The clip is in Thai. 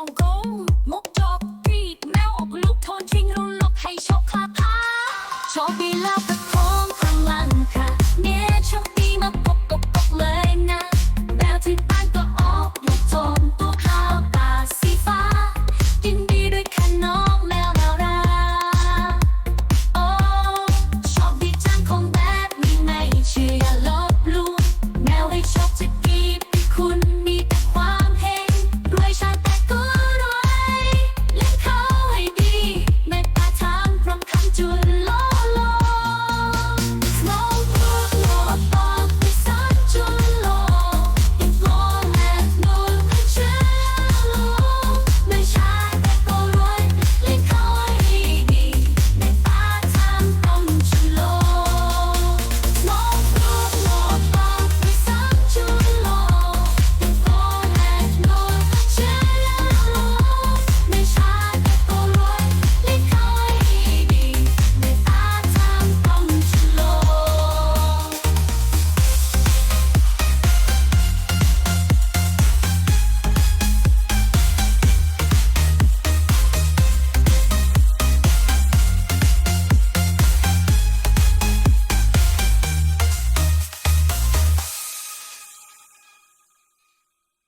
ฮ่องกงมุกจอกปีกแมวออกลูกโทนทิ้งรุนลบให้โชคคลาภาโชคดีแล้ว